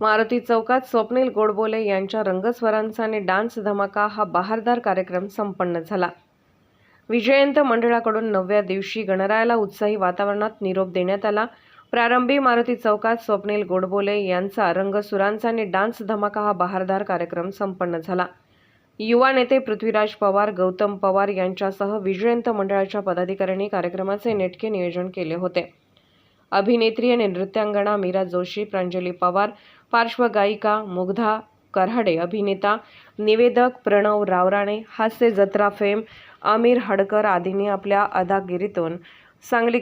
मारुती चौकात स्वप्नील गोडबोले यांच्या रंगस्वरांचा आणि डान्स धमाका हा बहारदार कार्यक्रम संपन्न झाला. विजयंत मंडळाकडून नवव्या दिवशी गणरायाला उत्साही वातावरणात निरोप देण्यात आला. प्रारंभी मारुती चौकात स्वप्नील गोडबोले यांचा रंगसुरांचा आणि डान्स धमाका हा बहारदार कार्यक्रम संपन्न झाला. युवा नेते पृथ्वीराज पवार गौतम पवार यांच्यासह विजयंत मंडळाच्या पदाधिकाऱ्यांनी कार्यक्रमाचे नेटके नियोजन केले होते. अभिनेत्री आणि नृत्यांगणा मीरा जोशी प्रांजली पवार पार्श्वगायिका मुग्धा कराडे अभिनेता निवेदक प्रणव रावराणे हास्य जत्रा फेम आमिर हडकर आदींनी आपल्या अदागिरीतून सांगली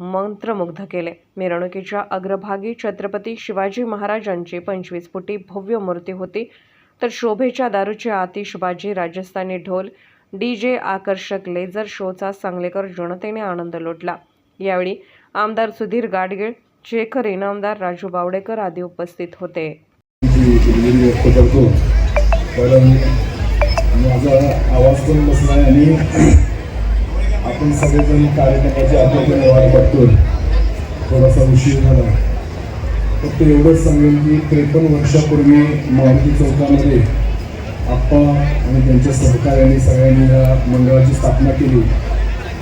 मंत्रमुग्ध केले. मिरवणुकीच्या अग्रभागी छत्रपती शिवाजी महाराजांची पंचवीस फुटी भव्य मूर्ती होती तर शोभेच्या दारूची आतिषबाजी राजस्थानी ढोल डी जे आकर्षक लेझर शोचा सांगलीकर जनतेने आनंद लुटला. यावेळी आमदार सुधीर गाडगीळ शेखर इनामदार राजू बावडेकर आदी उपस्थित होते व्यक्त करतो कारण माझा आवाज पण बसला आणि आपण सगळेजण कार्यक्रमाची आपल्याकडे वाट बघतो थोडासा उशीर झाला फक्त एवढंच सांगेन की त्रेपन्न वर्षापूर्वी मारुती चौकामध्ये आप्पा आणि त्यांच्या सहकार्याने सगळ्यांनी या मंडळाची स्थापना केली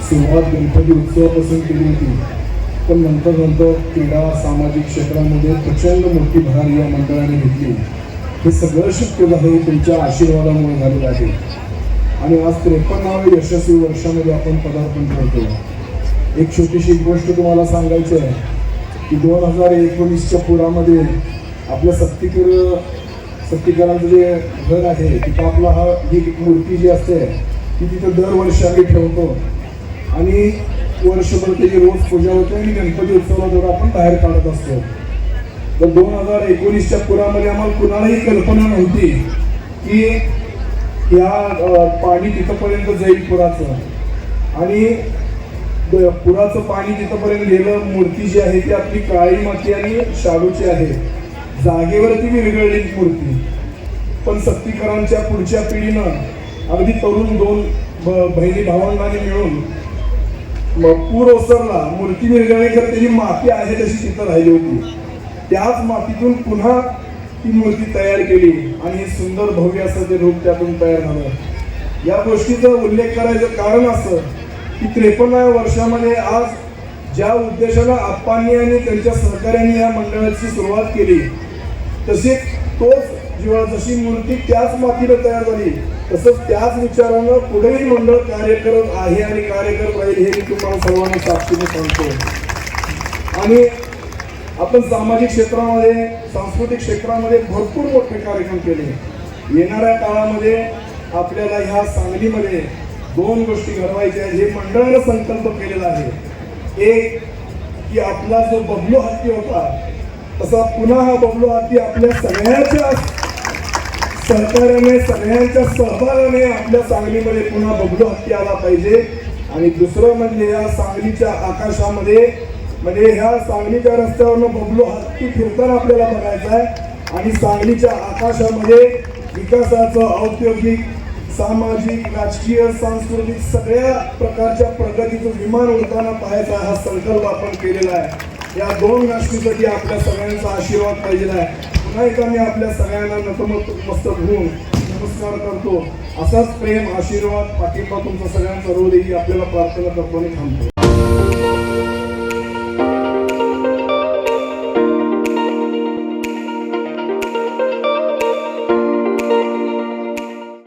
सुरुवात गणपती उत्सवापासून केली होती. पण नंतर नंतर क्रीडा सामाजिक क्षेत्रामध्ये प्रचंड मोठी भर या मंडळाने घेतली. हे सगळं शक्य झालं तुमच्या आशीर्वादामुळे झालेलं आहे. आणि आज त्रेपन्नाव्या यशस्वी वर्षामध्ये आपण पदार्पण करतो एक छोटीशी गोष्ट तुम्हाला सांगायची आहे की दोन हजार एकोणीसच्या पुरामध्ये आपल्या सत्तीकर सत्तीकरांचं जे घर आहे तिथं आपला हा ही मूर्ती जी असते ती तिथं दरवर्षी आम्ही ठेवतो. आणि वर्षभर त्याची रोज पूजा होते आणि गणपती उत्सवाला जेव्हा आपण बाहेर काढत असतो. तर दोन हजार एकोणीसच्या पुरामध्ये आम्हाला कुणालाही कल्पना नव्हती की या पाणी तिथंपर्यंत जाईल पुराचं. आणि पुराचं पाणी तिथंपर्यंत गेलं मूर्ती जी आहे ती आपली काळी माती आणि शाडूची आहे. जागेवरती विरघळली मूर्ती. पण सत्तीकरांच्या पुढच्या पिढीनं अगदी तरुण दोन ब- बहिणी भावंडांनी मिळून पूर ओसरला मूर्ती विरघळली तर त्याची माती आहे तशी तिथं राहिली होती. त्याच मातीतून पुन्हा ती मूर्ती तयार केली आणि हे सुंदर भव्य असं ते रूप त्यातून तयार झालं. या गोष्टीचा उल्लेख करायचं कारण असं की त्रेपन्नाव्या वर्षामध्ये आज ज्या उद्देशाला आप्पांनी आणि त्यांच्या सहकार्यांनी या मंडळाची सुरुवात केली तशी तोच जेव्हा जशी मूर्ती त्याच मातीला तयार झाली. तसंच त्याच विचारानं पुढेही मंडळ कार्य करत आहे आणि कार्य करत राहील हे मी तुम्हाला सर्वांना साक्षीने सांगतो. आणि आपण सामाजिक क्षेत्रामध्ये सांस्कृतिक क्षेत्रामध्ये भरपूर मोठे कार्यक्रम केले. येणाऱ्या काळामध्ये आपल्याला ह्या सांगलीमध्ये दोन गोष्टी घडवायच्या आहेत. हे मंडळानं संकल्प केलेला आहे. एक की आपला जो बबलू हत्ती होता तसा पुन्हा हा बबलू हत्ती आपल्या सगळ्याच्या सरकारने सगळ्यांच्या सहभागाने आपल्या सांगलीमध्ये पुन्हा बबलू हत्ती आला पाहिजे. आणि दुसरं म्हणजे या सांगलीच्या आकाशामध्ये म्हणजे ह्या सांगलीच्या रस्त्यावरनं बबलू हत्ती फिरताना आपल्याला बघायचं आहे. आणि सांगलीच्या आकाशामध्ये विकासाचं औद्योगिक सामाजिक राजकीय सांस्कृतिक सगळ्या प्रकारच्या प्रगतीचं विमान उडताना पाहायचा हा संकल्प आपण केलेला आहे. या दोन गोष्टीसाठी आपल्या सगळ्यांचा आशीर्वाद पाहिजे आहे. पुन्हा एकदा मी आपल्या सगळ्यांना नतमस्तक होऊन नमस्कार करतो. असाच प्रेम आशीर्वाद पाठिंबा तुमचा सगळ्यांचा रोल ही आपल्याला प्रार्थना करतो आणि थांबतो.